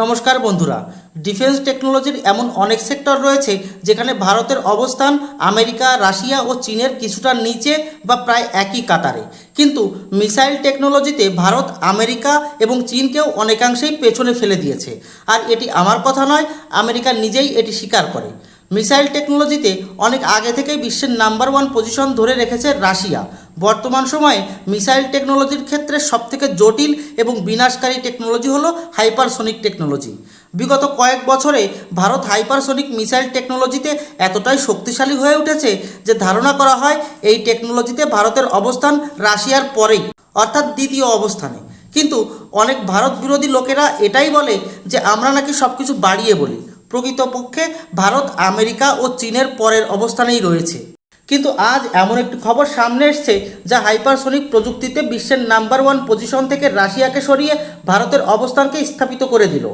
নমস্কার বন্ধুরা, ডিফেন্স টেকনোলজির এমন অনেক সেক্টর রয়েছে যেখানে ভারতের অবস্থান আমেরিকা, রাশিয়া ও চীনের কিছুটা নিচে বা প্রায় একই কাতারে। কিন্তু মিসাইল টেকনোলজিতে ভারত, আমেরিকা এবং চীনকেও অনেকাংশেই পেছনে ফেলে দিয়েছে। আর এটি আমার কথা নয়, আমেরিকা নিজেই এটি স্বীকার করে। মিসাইল টেকনোলজিতে অনেক আগে থেকেই বিশ্বের নাম্বার ওয়ান পজিশন ধরে রেখেছে রাশিয়া। বর্তমান সময়ে মিসাইল টেকনোলজির ক্ষেত্রে সবথেকে জটিল এবং বিনাশকারী টেকনোলজি হলো হাইপারসোনিক টেকনোলজি। বিগত কয়েক বছরে ভারত হাইপারসোনিক মিসাইল টেকনোলজিতে এতটাই শক্তিশালী হয়ে উঠেছে যে ধারণা করা হয় এই টেকনোলজিতে ভারতের অবস্থান রাশিয়ার পরেই, অর্থাৎ দ্বিতীয় অবস্থানে। কিন্তু অনেক ভারত বিরোধী লোকেরা এটাই বলে যে আমরা নাকি সব কিছু বাড়িয়ে বলি। প্রকৃতপক্ষে ভারত আমেরিকা ও চীনের পরের অবস্থানেই রয়েছে। কিন্তু আজ এমন একটি খবর সামনে এসছে যা হাইপারসোনিক প্রযুক্তিতে বিশ্বের নাম্বার ওয়ান পজিশন থেকে রাশিয়াকে সরিয়ে ভারতের অবস্থানকে স্থাপিত করে দিল।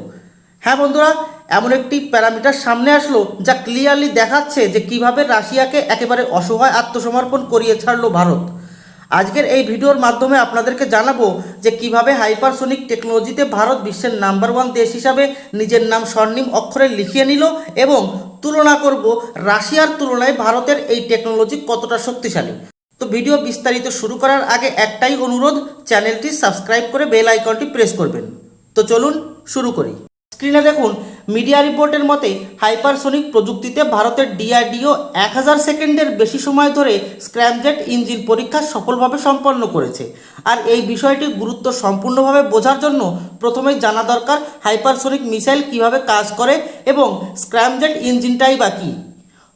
হ্যাঁ বন্ধুরা, এমন একটি প্যারামিটার সামনে আসলো যা ক্লিয়ারলি দেখাচ্ছে যে কীভাবে রাশিয়াকে একেবারে অসহায় আত্মসমর্পণ করিয়ে ছাড়লো ভারত। আজকের এই ভিডিওর মাধ্যমে আপনাদেরকে জানাব যে কীভাবে হাইপারসোনিক টেকনোলজিতে ভারত বিশ্বের নাম্বার ওয়ান দেশ হিসাবে নিজের নাম স্বর্ণিম অক্ষরে লিখিয়ে নিল এবং তুলনা করব রাশিয়ার তুলনায় ভারতের এই টেকনোলজি কতটা শক্তিশালী। তো ভিডিও বিস্তারিত শুরু করার আগে একটাই অনুরোধ চ্যানেলটি সাবস্ক্রাইব করে বেল আইকনটি প্রেস করবেন। তো চলুন শুরু করি। স্ক্রিনে দেখুন মিডিয়া রিপোর্টের মতে, হাইপারসোনিক প্রযুক্তিতে ভারতের ডিআরডিও এক হাজার সেকেন্ডের বেশি সময় ধরে স্ক্র্যামজেট ইঞ্জিন পরীক্ষা সফলভাবে সম্পন্ন করেছে। আর এই বিষয়টি গুরুত্ব সম্পূর্ণভাবে বোঝার জন্য প্রথমেই জানা দরকার হাইপারসোনিক মিসাইল কীভাবে কাজ করে এবং স্ক্র্যামজেট ইঞ্জিনটাই বা কী।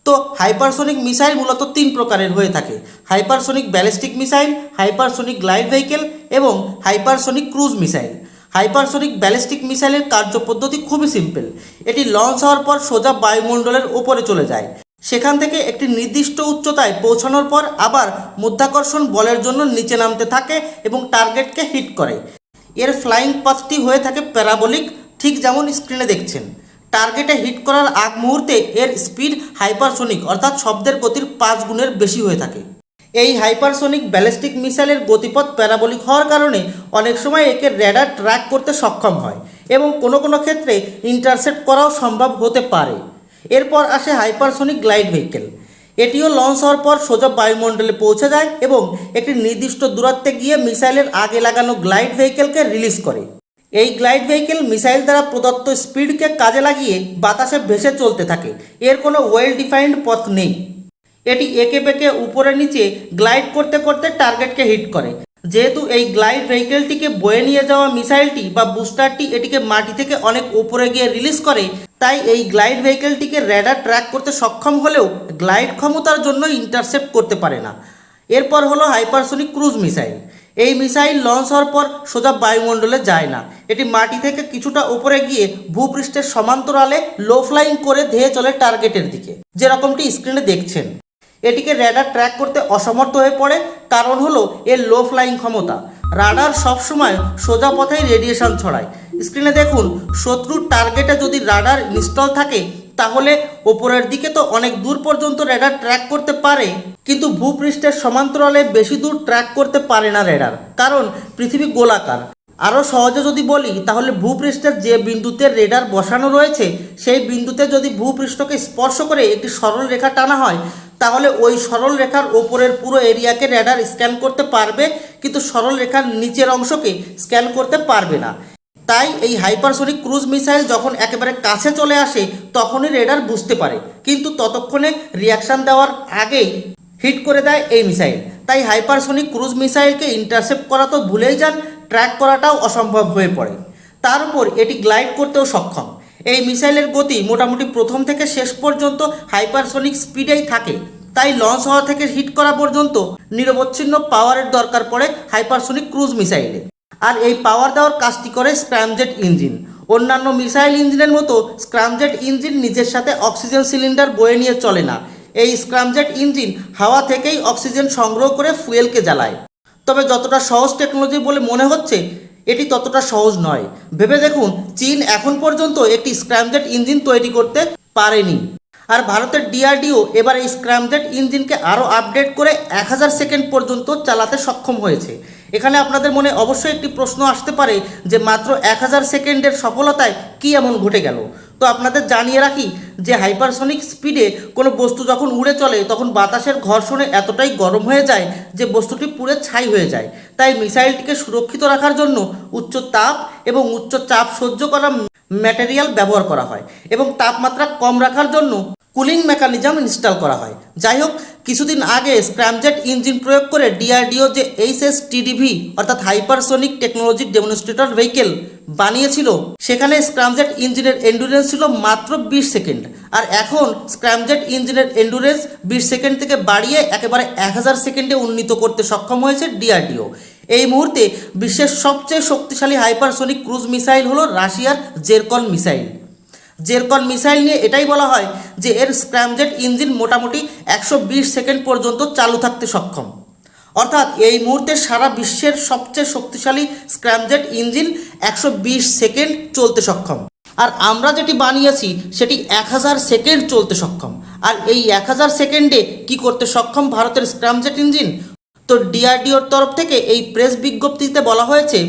তো হাইপারসোনিক মিসাইল মূলত তিন প্রকারের হয়ে থাকে। Hypersonic ballistic missile, hypersonic glide vehicle এবং hypersonic cruise missile. Hypersonic ballistic মিসাইলের কার্যপদ্ধতি খুবই সিম্পল। এটি লঞ্চ হওয়ার পর সোজা বায়ুমণ্ডলের ওপরে চলে যায়। সেখান থেকে একটি নির্দিষ্ট উচ্চতায় পৌঁছানোর পর আবার মধ্যাকর্ষণ বলের জন্য নিচে নামতে থাকে এবং টার্গেটকে হিট করে। এর ফ্লাইং পাথটি হয়ে থাকে প্যারাবলিক, ঠিক যেমন স্ক্রিনে দেখছেন। টার্গেটে হিট করার আগ মুহূর্তে এর স্পিড হাইপারসোনিক, অর্থাৎ শব্দের গতির পাঁচ গুণের বেশি হয়ে থাকে। এই হাইপারসোনিক ব্যালিস্টিক মিসাইলের গতিপথ প্যারাবলিক হওয়ার কারণে অনেক সময় একে র্যাডার ট্র্যাক করতে সক্ষম হয় এবং কোনো কোনো ক্ষেত্রে ইন্টারসেপ্ট করাও সম্ভব হতে পারে। এরপর আসে হাইপারসোনিক গ্লাইড ভেহিকেল। এটিও লঞ্চ হওয়ার পর সোজা বায়ুমণ্ডলে পৌঁছে যায় এবং একটি নির্দিষ্ট দূরত্বে গিয়ে মিসাইলের আগে লাগানো গ্লাইড ভেহিকেলকে রিলিজ করে। এই গ্লাইড ভেহিকেল মিসাইল দ্বারা প্রদত্ত স্পিডকে কাজে লাগিয়ে বাতাসে ভেসে চলতে থাকে। এর কোনো ওয়েল ডিফাইন্ড পথ নেই। এটি একে বেঁকে উপরে নিচে গ্লাইড করতে করতে টার্গেটকে হিট করে। যেহেতু এই গ্লাইড ভেহিকেলটিকে বয়ে নিয়ে যাওয়া মিসাইলটি বা বুস্টারটি এটিকে মাটি থেকে অনেক উপরে গিয়ে রিলিজ করে, তাই এই গ্লাইড ভেহিকেলটিকে র্যাডার ট্র্যাক করতে সক্ষম হলেও গ্লাইড ক্ষমতার জন্য ইন্টারসেপ্ট করতে পারে না। এরপর হলো হাইপারসোনিক ক্রুজ মিসাইল। এই মিসাইল লঞ্চ হওয়ার পর সোজা বায়ুমণ্ডলে যায় না। এটি মাটি থেকে কিছুটা উপরে গিয়ে ভূপৃষ্ঠের সমান্তরালে লো ফ্লাইং করে ধেয়ে চলে টার্গেটের দিকে যেরকমটি স্ক্রিনে দেখছেন। এটিকে র্যাডার ট্র্যাক করতে অসমর্থ হয়ে পড়ে। কারণ হলো, এর লো ফ্লাইং ক্ষমতা। রাডার সবসময় সোজা পথেই রেডিয়েশন ছড়ায়। স্ক্রিনে দেখুন, শত্রুর টার্গেটে যদি রাডার ইনস্টল থাকে, তাহলে ওপরের দিকে তো অনেক দূর পর্যন্ত রেডার ট্র্যাক করতে পারে। কিন্তু ভূপৃষ্ঠের সমান্তরালে বেশি দূর ট্র্যাক করতে পারে না রেডার কারণ পৃথিবী গোলাকার। আরও সহজে যদি বলি, তাহলে ভূপৃষ্ঠের যে বিন্দুতে রেডার বসানো রয়েছে, সেই বিন্দুতে যদি ভূপৃষ্ঠকে স্পর্শ করে একটি সরল রেখা টানা হয় তাহলে ওই সরল রেখার ওপরের পুরো এরিয়াকে রেডার স্ক্যান করতে পারবে, কিন্তু সরল রেখার নিচের অংশকে স্ক্যান করতে পারবে না। তাই এই হাইপারসোনিক ক্রুজ মিসাইল যখন একেবারে কাছে চলে আসে, তখনই রেডার বুঝতে পারে। কিন্তু ততক্ষণে রিয়াকশান দেওয়ার আগেই হিট করে দেয় এই মিসাইল তাই হাইপারসোনিক ক্রুজ মিসাইলকে ইন্টারসেপ্ট করা তো ভুলেই যান ট্র্যাক করাটাও অসম্ভব হয়ে পড়ে। তার উপর এটি গ্লাইড করতেও সক্ষম। এই মিসাইলের গতি মোটামুটি প্রথম থেকে শেষ পর্যন্ত হাইপারসোনিক স্পিডেই থাকে। তাই লঞ্চ হওয়া থেকে হিট করা পর্যন্ত নিরবচ্ছিন্ন পাওয়ারের দরকার পড়ে হাইপারসোনিক ক্রুজ মিসাইলে। আর এই পাওয়ার দেওয়ার কাজটি করে স্ক্র্যামজেট ইঞ্জিন। অন্যান্য মিসাইল ইঞ্জিনের মতো স্ক্রামজেট ইঞ্জিন নিজের সাথে অক্সিজেন সিলিন্ডার বয়ে নিয়ে চলে না। এই স্ক্রামজেট ইঞ্জিন হাওয়া থেকেই অক্সিজেন সংগ্রহ করে ফুয়েলকে জ্বালায়। তবে যতটা সহজ টেকনোলজি বলে মনে হচ্ছে এটি ততটা সহজ নয়। ভেবে দেখুন, চীন এখন পর্যন্ত একটি স্ক্র্যামজেট ইঞ্জিন তৈরি করতে পারেনি। আর ভারতের ডিআরডিও এবার এই স্ক্র্যামজেট ইঞ্জিনকে আরও আপডেট করে এক হাজার সেকেন্ড পর্যন্ত চালাতে সক্ষম হয়েছে। এখানে আপনাদের মনে অবশ্যই একটি প্রশ্ন আসতে পারে যে মাত্র এক হাজার সেকেন্ডের সফলতায় কী এমন ঘটে গেল? তো আপনাদের জানিয়ে রাখি যে হাইপারসনিক স্পিডে কোনো বস্তু যখন উড়ে চলে, তখন বাতাসের ঘর্ষণে এতটাই গরম হয়ে যায় যে বস্তুটি পুড়ে ছাই হয়ে যায়। তাই মিসাইলটিকে সুরক্ষিত রাখার জন্য উচ্চ তাপ এবং উচ্চ চাপ সহ্য করা ম্যাটেরিয়াল ব্যবহার করা হয় এবং তাপমাত্রা কম রাখার জন্য কুলিং মেকানিজম ইনস্টল করা হয়। যাই হোক, কিছুদিন আগে স্ক্র্যামজেট ইঞ্জিন প্রয়োগ করে ডিআরডিও যে এইচএস টিডিভি অর্থাৎ হাইপারসোনিক টেকনোলজি ডেমনস্ট্রেটর ভেহিকেল বানিয়েছিল, সেখানে স্ক্র্যামজেট ইঞ্জিনের এন্ডুরেন্স ছিল মাত্র বিশ সেকেন্ড। আর এখন স্ক্র্যামজেট ইঞ্জিনের এন্ডুরেন্স বিশ সেকেন্ড থেকে বাড়িয়ে একেবারে এক হাজার সেকেন্ডে উন্নীত করতে সক্ষম হয়েছে ডিআরডিও এই মুহূর্তে বিশ্বের সবচেয়ে শক্তিশালী হাইপারসোনিক ক্রুজ মিসাইল হলো রাশিয়ার জেরকন মিসাইল। জেরকন মিসাইল নিয়ে এটাই বলা হয় যে এর স্ক্র্যামজেট ইঞ্জিন মোটামুটি একশো বিশ সেকেন্ড পর্যন্ত চালু থাকতে সক্ষম। অর্থাৎ এই মুহূর্তে সারা বিশ্বের সবচেয়ে শক্তিশালী স্ক্র্যামজেট ইঞ্জিন একশো বিশ সেকেন্ড চলতে সক্ষম। আর আমরা যেটি বানিয়েছি সেটি এক হাজার সেকেন্ড চলতে সক্ষম। আর এই এক হাজার সেকেন্ডে কি করতে সক্ষম ভারতের স্ক্র্যামজেট ইঞ্জিন? তো ডিআরডিওর তরফ থেকে এই প্রেস বিজ্ঞপ্তিতে বলা হয়েছে,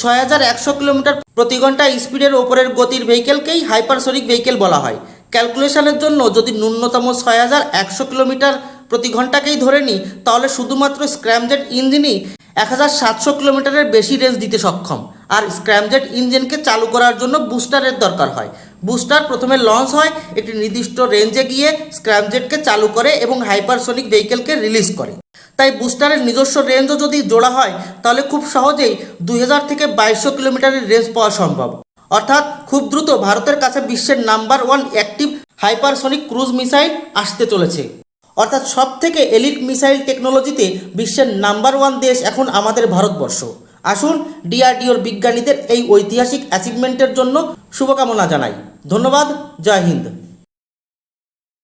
ছয় হাজার একশো কিলোমিটার প্রতি ঘণ্টা স্পিডের ওপরের গতির ভেহিকেলকেই হাইপারসোনিক ভেহিকেল বলা হয়। ক্যালকুলেশনের জন্য যদি ন্যূনতম ছয় হাজার একশো কিলোমিটার প্রতি ঘন্টাকেই ধরে নিই, তাহলে শুধুমাত্র স্ক্র্যামজেট ইঞ্জিনই এক হাজার সাতশো কিলোমিটারের বেশি রেঞ্জ দিতে সক্ষম। আর স্ক্র্যামজেট ইঞ্জিনকে চালু করার জন্য বুস্টারের দরকার হয়। বুস্টার প্রথমে লঞ্চ হয়, একটি নির্দিষ্ট রেঞ্জে গিয়ে স্ক্র্যামজেটকে চালু করে এবং হাইপারসোনিক ভেহিকেলকে রিলিজ করে। তাই বুস্টারের নিজস্ব রেঞ্জও যদি জোড়া হয়, তাহলে খুব সহজেই দুই হাজার থেকে বাইশশো কিলোমিটারের রেঞ্জ পাওয়া সম্ভব। অর্থাৎ খুব দ্রুত ভারতের কাছে বিশ্বের number one active hypersonic cruise missile আসতে চলেছে। অর্থাৎ সব থেকে এলিট মিসাইল টেকনোলজিতে বিশ্বের নাম্বার ওয়ান দেশ এখন আমাদের ভারতবর্ষ। আসুন ডিআরডিওর বিজ্ঞানীদের এই ঐতিহাসিক অ্যাচিভমেন্টের জন্য শুভকামনা জানাই। ধন্যবাদ, জয় হিন্দ।